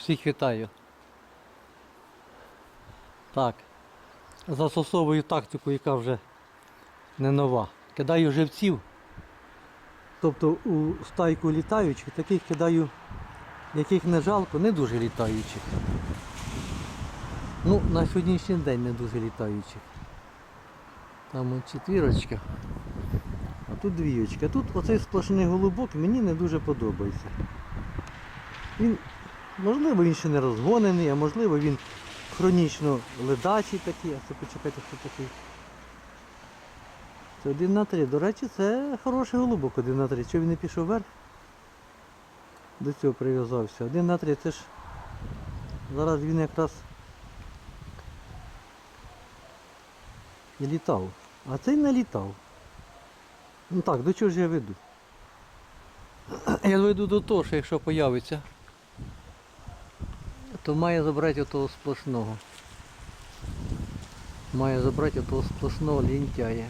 Всіх вітаю. Так. Застосовую тактику, яка вже не нова. Кидаю живців. Тобто у стайку літаючих, таких кидаю, яких не жалко, не дуже літаючих. Ну, на сьогоднішній день не дуже літаючих. Там четвірочка. А тут двієчка. Тут оцей сплошний голубок мені не дуже подобається. Він, можливо, він ще не розгонений, а можливо він хронічно ледачий такий. А це почекайте, хто такий. Це один на три. До речі, це хороший голубок один на три. Чого він не пішов вверх? До цього прив'язався. Один на три, це ж зараз він якраз і літав. А цей не літав. Ну так, до чого ж я веду? Я веду до того, що якщо появиться, то має забрати отого сплошного. Має забрати отого сплошного лінтяя.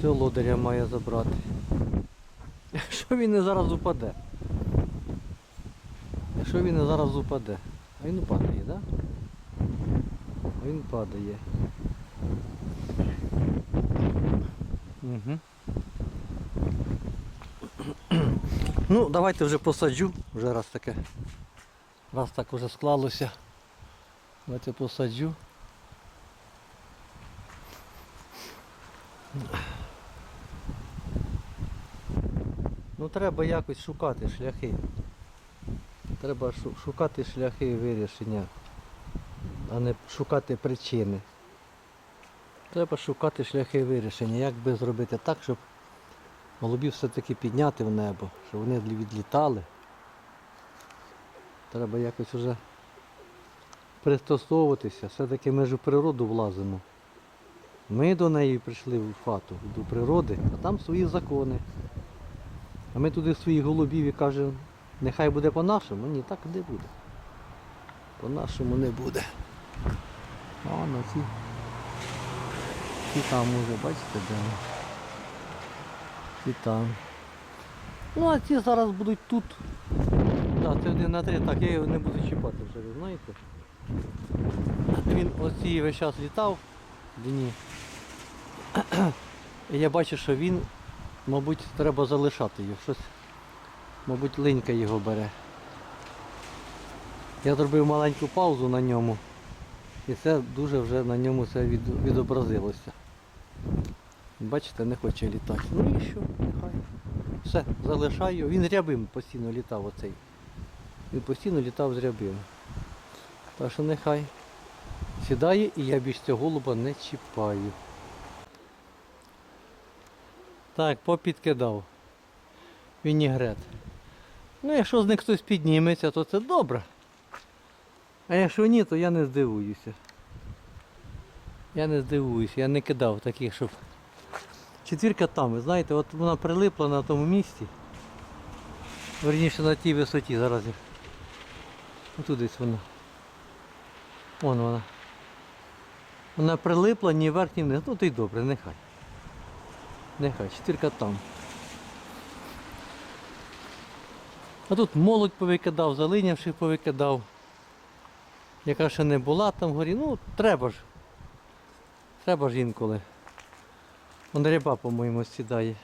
Цього лодаря має забрати. Якщо він не зараз упаде. Якщо він не зараз упаде. А він падає, так? А він падає. Угу. Ну, давайте вже посаджу, вже раз таке. Раз так вже склалося. Давайте посаджу. Ну треба якось шукати шляхи. Треба шукати шляхи вирішення, а не шукати причини. Треба шукати шляхи вирішення, як би зробити так, щоб голубів все-таки підняти в небо, щоб вони відлітали. Треба якось вже пристосовуватися. Все-таки ми ж у природу влазимо. Ми до неї прийшли в хату, до природи, а там свої закони. А ми туди своїх голубів і кажемо, нехай буде по-нашому. Ні, так не буде. По-нашому не буде. А, на ці. Ці там уже, бачите, де? Ці там. Ну а ці зараз будуть тут. Так, це один на три. Так, я його не буду чіпати вже, ви знаєте. Він оці весь час літав дні. І я бачу, що він, мабуть, треба залишати його. Щось, мабуть, линька його бере. Я зробив маленьку паузу на ньому. І це дуже вже на ньому це від, відобразилося. Бачите, не хоче літати. Ну і що, нехай. Все, залишаю. Він рябим постійно літав оцей. Він постійно літав з рябим. Так що нехай сідає і я більш цього голуба не чіпаю. Так, попідкидав. Вінігрет. Ну, якщо з них хтось підніметься, то це добре. А якщо ні, то я не здивуюся. Я не здивуюся, я не кидав таких, щоб. Четвірка там, ви знаєте, от вона прилипла на тому місці. Верніше на тій висоті зараз. Отут десь вона. Вон вона. Вона прилипла ні вверх, ні вниз. Ну то й добре, нехай. Нехай, четвірка там. А тут молодь повикидав, залинявших повикидав. Яка ще не була там вгорі. Ну, треба ж. Треба ж інколи. Вон риба, по-моєму, сідає.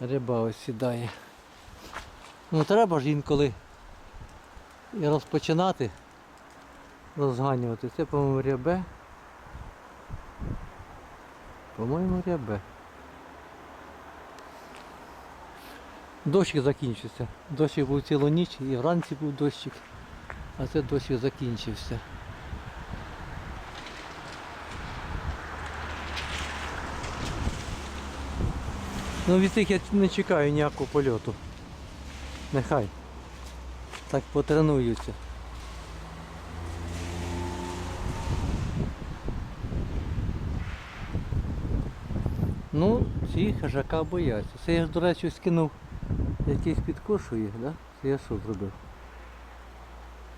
Риба ось сідає. Ну треба ж інколи і розпочинати розганювати. Це, по-моєму, рябе. По-моєму, рябе. Дощик закінчився. Дощик був цілу ніч і вранці був дощик, а це дощик закінчився. Ну від цих я не чекаю ніякого польоту. Нехай. Так потренуються. Ну, ці хижака бояться. Це я ж, до речі, скинув якийсь підкошує, да? Це я що зробив?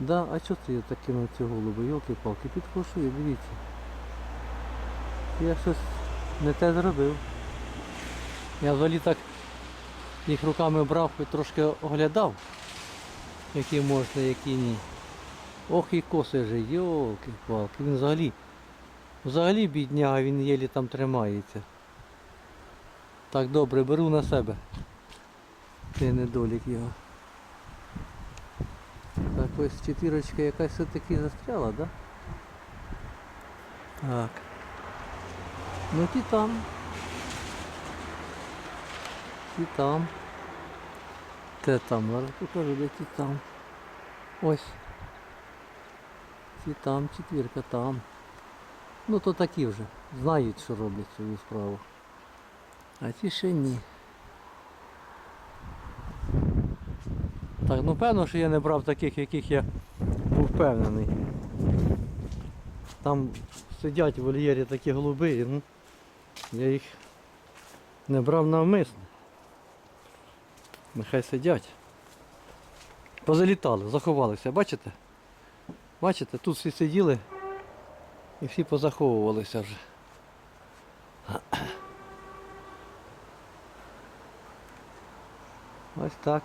Да, а що це я так кинув цю голубу? Йолки-палки, підкошує, дивіться. Я щось не те зробив. Я взагалі так їх руками брав і трошки оглядав. Які можна, які ні. Ох і коси же, йолки палки Він взагалі, взагалі бідняга, він єлі там тримається. Так, добре, беру на себе. Ти недолік його. Так, ось четвірочка якась все-таки застряла, да? Так. Ну ті там. Ті там. Те там, зараз покажу, де ті там. Ось. Ті там, четвірка там. Ну то такі вже. Знають, що роблять свою справу. А ті ще ні. Так, ну певно, що я не брав таких, яких я був впевнений. Там сидять в вольєрі такі голуби, ну, я їх не брав навмисно. Нехай сидять. Позалітали, заховалися, бачите? Бачите, тут всі сиділи і всі позаховувалися вже. Ось так.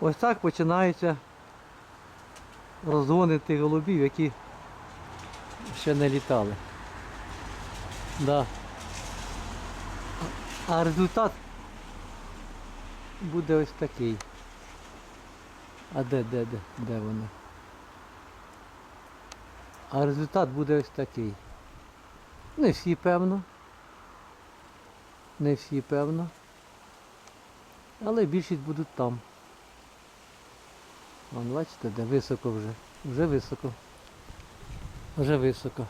Ось так починаються розгони голубів, які ще не літали. Да. А результат буде ось такий. А де, де, де, де вони? А результат буде ось такий. Не всі певно. Не всі певно. Але більшість будуть там. Вон, бачите, де високо вже. Вже високо. Вже високо.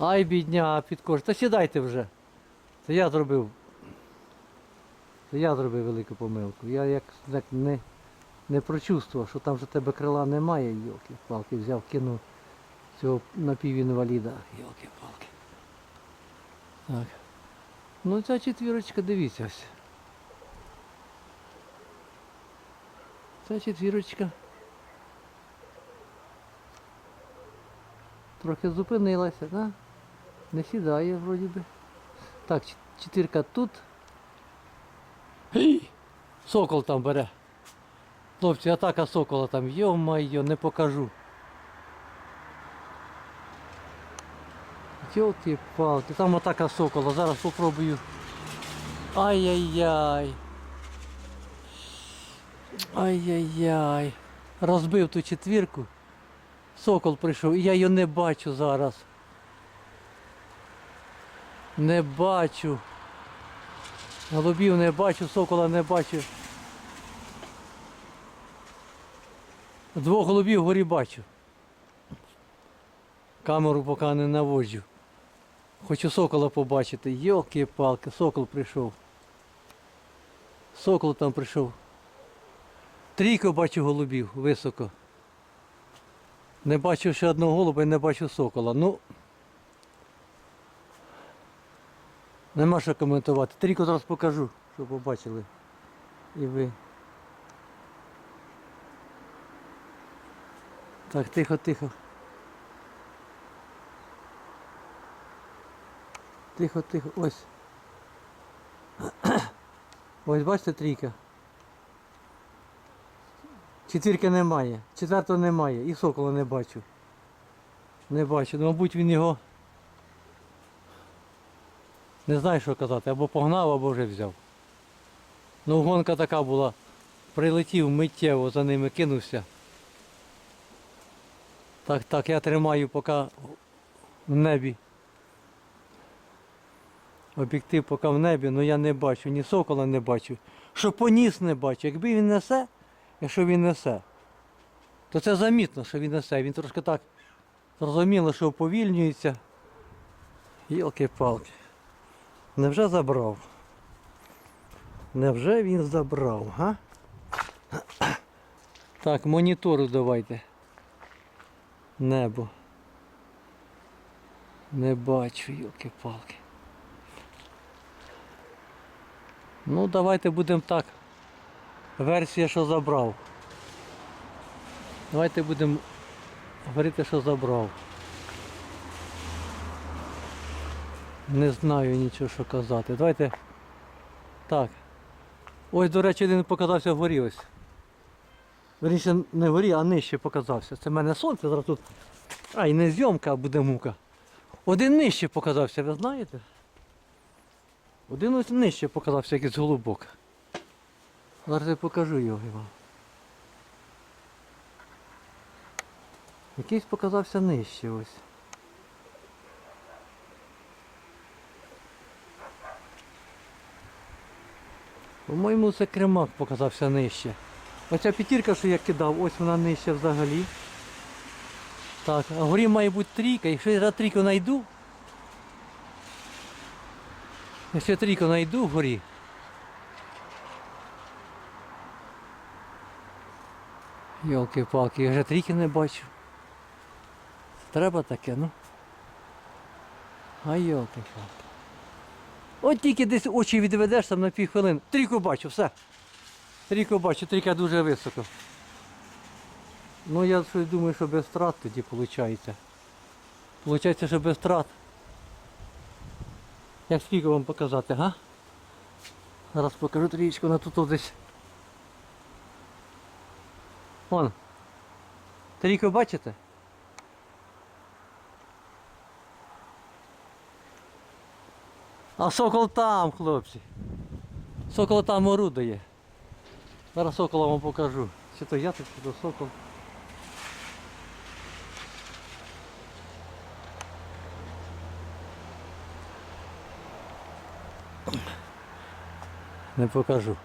Ай, бідня, підкож. Та сідайте вже. Це я зробив. Це я зробив велику помилку. Я як так не, не прочувствував, що там вже тебе крила немає, йолки палки взяв, кинув цього напівінваліда. Йолки палки Так. Ну ця четвірочка, дивіться ось. Ця четвірочка. Трохи зупинилася, да? Не сідає вроді би. Так, чет- чотирка тут. Гей! Сокол там бере. Хлопці, атака сокола там, йо-майо, не покажу. Йолки палки там атака сокола, зараз попробую. Ай-яй-яй. Ай-яй-яй. Розбив ту четвірку. Сокол прийшов, і я його не бачу зараз. Не бачу. Голубів не бачу, сокола не бачу. Двох голубів вгорі бачу. Камеру поки не наводжу. Хочу сокола побачити. Йолки-палки, сокол прийшов. Сокол там прийшов. Трійко бачу голубів високо. Не бачу ще одного голуба і не бачу сокола. Ну. Нема що коментувати. Трійко зараз покажу, щоб побачили. І ви. Так, тихо, тихо. Тихо, тихо, ось. Ось бачите трійка. Четвірки немає, четвертого немає і сокола не бачу. Не бачу. Ну, мабуть, він його не знаю, що казати, або погнав, або вже взяв. Ну, гонка така була. Прилетів миттєво за ними кинувся. Так, так, я тримаю поки в небі. Об'єктив поки в небі, але я не бачу, ні сокола не бачу. Що поніс не бачу. Якби він несе, якщо він несе, то це замітно, що він несе. Він трошки так зрозуміло, що уповільнюється. Йолки-палки. Невже забрав? Невже він забрав, га? Так, монітору давайте. Небо. Не бачу, йолки-палки. Ну, давайте будемо так. Версія, що забрав. Давайте будемо говорити, що забрав. Не знаю нічого, що казати. Давайте. Так. Ось, до речі, один показався вгорі ось. Верніше, не вгорі, а нижче показався. Це в мене сонце зараз тут. А, і не зйомка, а буде мука. Один нижче показався, ви знаєте? Один ось нижче показався якийсь голубок. Зараз я покажу його вам. Якийсь показався нижче ось. По-моєму, це кремак показався нижче. Оця п'ятірка, що я кидав, ось вона нижче взагалі. Так, а вгорі має бути трійка. Якщо я трійку знайду. Якщо я трійку знайду вгорі. Йолки-палки, я вже трійки не бачу. Треба таке, ну. А йолки-палки. От тільки десь очі відведеш там на пів хвилин. Трійку бачу, все. Трійку бачу, трійка дуже високо. Ну я щось думаю, що без втрат тоді виходить. Получається, що без втрат. Як скільки вам показати, га? Зараз покажу трієчку на тут десь. Вон. Трійку бачите? А сокол там, хлопці. Сокол там орудує. Зараз сокола вам покажу. Чи то я тут, чи то сокол. Не покажу.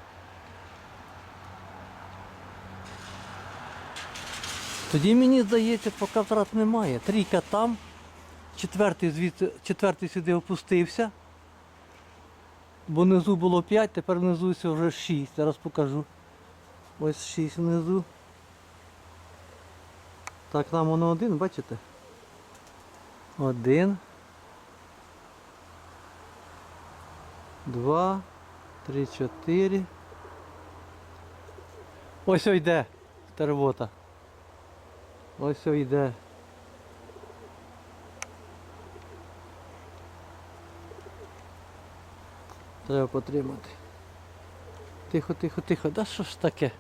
Тоді мені здається, поки втрат немає. Трійка там, четвертий, звідси, четвертий сюди опустився. Бо внизу було 5, тепер внизу вже 6. Зараз покажу. Ось 6 внизу. Так, там воно один, бачите? Один. Два. Три, чотири. Ось йде тервота. Ось йде. Треба потримати. Тихо, тихо, тихо. Да що ж таке?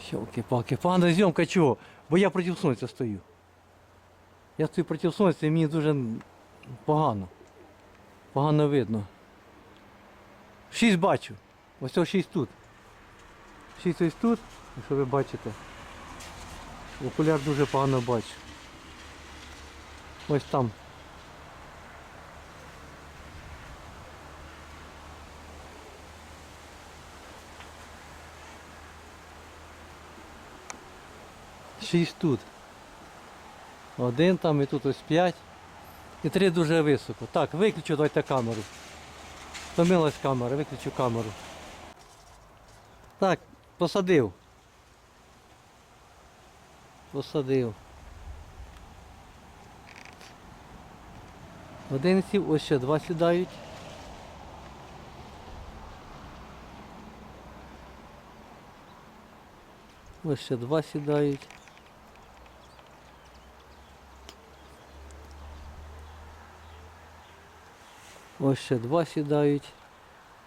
Щелки-палки. Погана зйомка чого? Бо я проти сонця стою. Я стою проти сонця і мені дуже погано. Погано видно. Шість бачу. Ось ось шість тут. Шість ось тут, якщо ви бачите. Окуляр дуже погано бачу. Ось там. Шість тут. Один там і тут ось п'ять. І три дуже високо. Так, виключу давайте камеру. Втомилась камера, виключу камеру. Так, посадив. Посадив. Один сів, ось ще два сідають. Ось ще два сідають. Ось ще два сідають.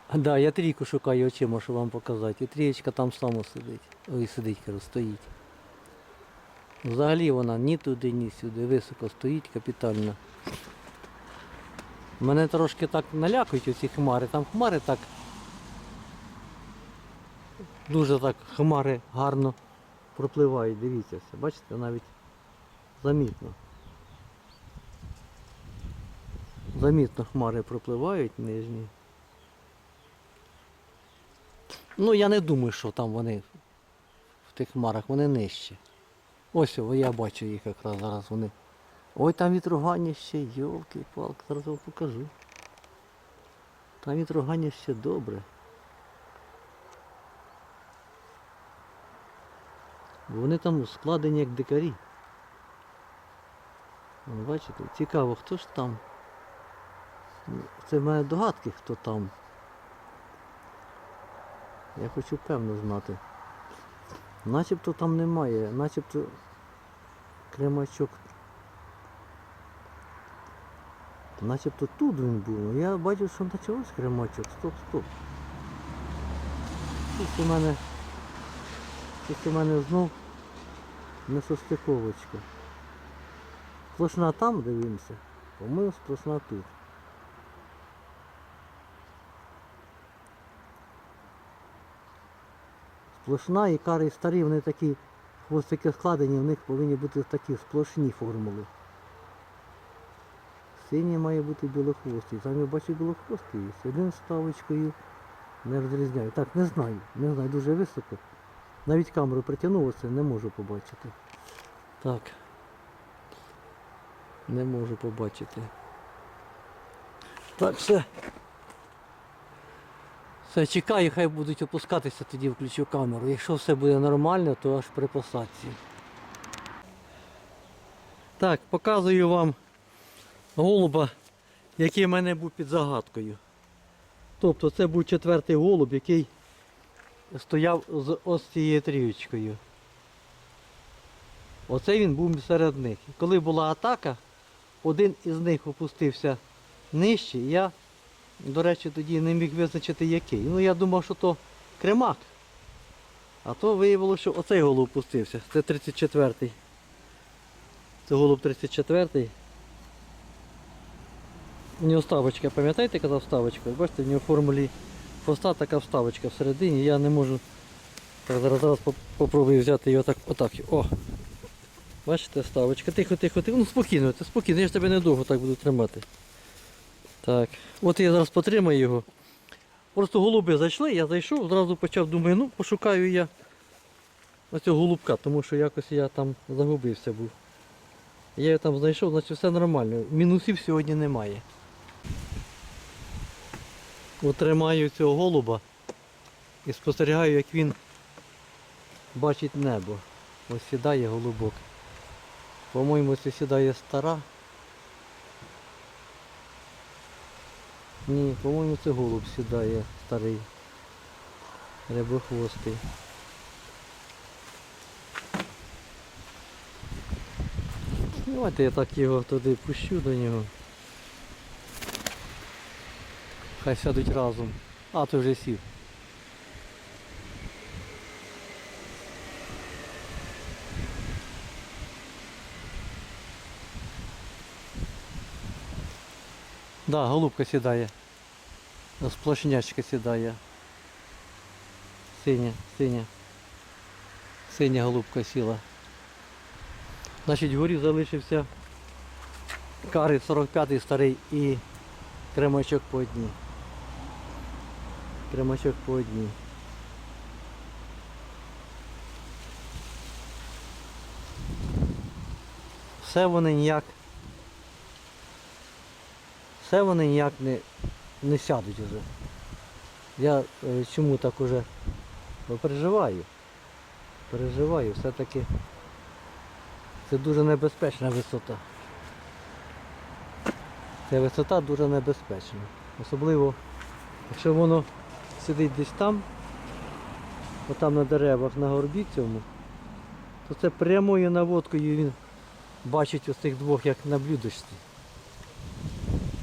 А, да, я трійку шукаю очима, щоб вам показати. І трієчка там само сидить. Ой, сидить, кажу, стоїть. Взагалі вона ні туди, ні сюди. Високо стоїть капітально. Мене трошки так налякують оці хмари. Там хмари так. Дуже так хмари гарно пропливають. Дивіться все. Бачите, навіть замітно. Замітно хмари пропливають нижні. Ну я не думаю, що там вони в тих хмарах, вони нижче. Ось о, я бачу їх якраз зараз вони. Ой, там вітрогання ще, йолки палки зараз вам покажу. Там вітрогання ще добре. Вони там складені як дикарі. Бачите, цікаво, хто ж там. Це в мене догадки, хто там. Я хочу певно знати. Начебто там немає, начебто кремачок. Начебто тут він був. Я бачив, що почався кремачок. Стоп, стоп. Тут у мене, тут у мене знов несостиковочка. Сплошна там дивимося, по-моєму сплошна тут. Сплошна і кари старі, вони такі хвостики складені, в них повинні бути такі сплошні формули. Синій має бути білохвостий. Там я бачу білохвостий є. Один з ставочкою не розрізняю. Так, не знаю. Не знаю, дуже високо. Навіть камеру притягнув оце, не можу побачити. Так. Не можу побачити. Так, все. Все, чекаю, хай будуть опускатися, тоді включу камеру. Якщо все буде нормально, то аж при посадці. Так, показую вам голуба, який в мене був під загадкою. Тобто це був четвертий голуб, який стояв з ось цією трієчкою. Оце він був серед них. Коли була атака, один із них опустився нижче, я, до речі, тоді не міг визначити який. Ну я думав, що то кремак. А то виявилося, що оцей голуб опустився. Це 34-й. Це голуб 34-й. У нього вставочка, пам'ятаєте, казав вставочка? Бачите, в нього в формулі хвоста така вставочка всередині. Я не можу. Так, зараз зараз попробую взяти його так, отак. О! Бачите, вставочка. Тихо, тихо, тихо. Ну спокійно, спокійно, я ж тебе недовго так буду тримати. Так. От я зараз потримаю його. Просто голуби зайшли, я зайшов, зразу почав, думаю, ну пошукаю я оцього голубка, тому що якось я там загубився був. Я його там знайшов, значить все нормально. Мінусів сьогодні немає. От тримаю цього голуба і спостерігаю, як він бачить небо. Ось сідає голубок. По-моєму, це сідає стара. Ні, по-моєму, це голуб сідає старий. Рябохвостий. Давайте я так його туди пущу до нього. Хай сядуть разом. А, то вже сів. Да, голубка сідає. Сплошнячка сідає. Синя, синя. Синя голубка сіла. Значить, вгорі залишився кари 45-й старий і кремачок по одній. Кремачок по одній. Все вони ніяк. Все вони ніяк не, не сядуть уже. Я е, чому так уже переживаю. Переживаю, все-таки це дуже небезпечна висота. Ця висота дуже небезпечна. Особливо, якщо воно сидить десь там, отам на деревах на горбі цьому, то це прямою наводкою він бачить ось цих двох як на блюдочці.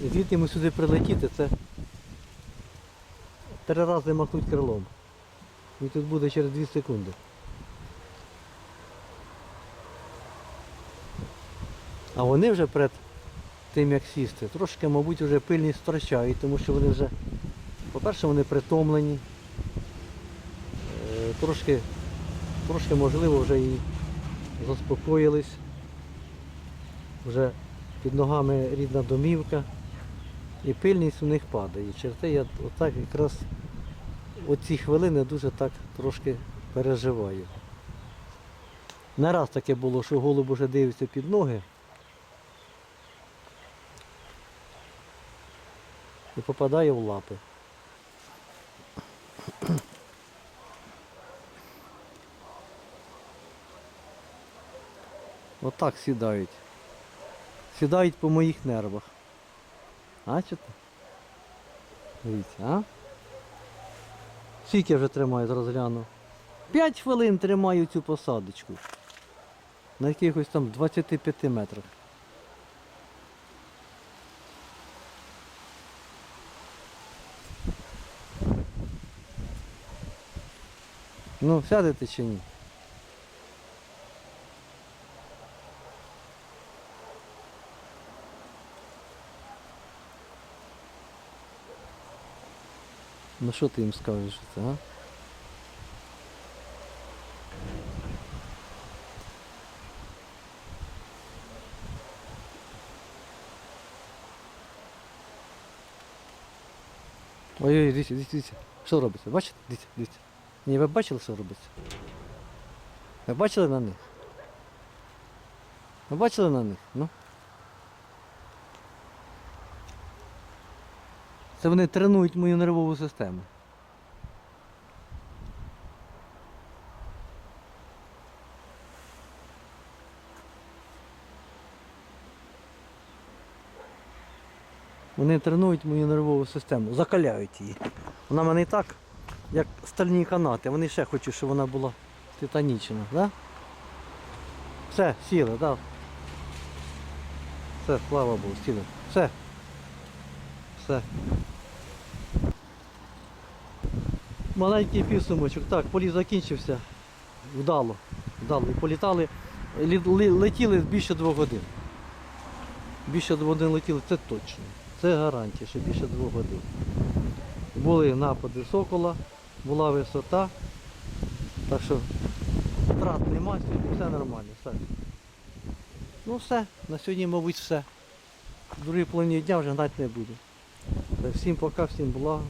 І звідти йому сюди прилетіти, це три рази махнуть крилом. І тут буде через 2 секунди. А вони вже перед тим як сісти, трошки, мабуть, вже пильність втрачають, тому що вони вже, по-перше, вони притомлені, е, трошки, трошки можливо вже і заспокоїлись. Вже під ногами рідна домівка і пильність у них падає. Через те я отак якраз оці хвилини дуже так трошки переживаю. Не раз таке було, що голуб уже дивиться під ноги. і попадає в лапи. Отак сідають. Сідають по моїх нервах. Бачите? Дивіться, а? Скільки я вже тримаю, зараз гляну. 5 хвилин тримаю цю посадочку. На якихось там 25 метрах. Ну, сядете чи ні? Ну що ти їм скажеш це, а? Ой-ой, дивіться, дивіться, дивіться. Що робиться? Бачите? Дивіться, дивіться. Ні, ви бачили, що робиться? Ви бачили на них? Ви бачили на них? Ну? Це вони тренують мою нервову систему. Вони тренують мою нервову систему, закаляють її. Вона в мене і так, як стальні канати. Вони ще хочуть, щоб вона була титанічна. Да? Все, сіли, так. Да. Все, слава Богу, сіли. Все. Все. Маленький підсумочок. Так, політ закінчився. Вдало. Вдало. І політали. лі- лі- Летіли більше двох годин. Більше двох годин летіли, це точно. Це гарантія, що більше двох годин. Були напади сокола, була висота. Так що втрат нема, сьогодні все нормально. Все. Ну все, на сьогодні, мабуть, все. В другій половині дня вже гнати не буду. Всім пока, всім блага.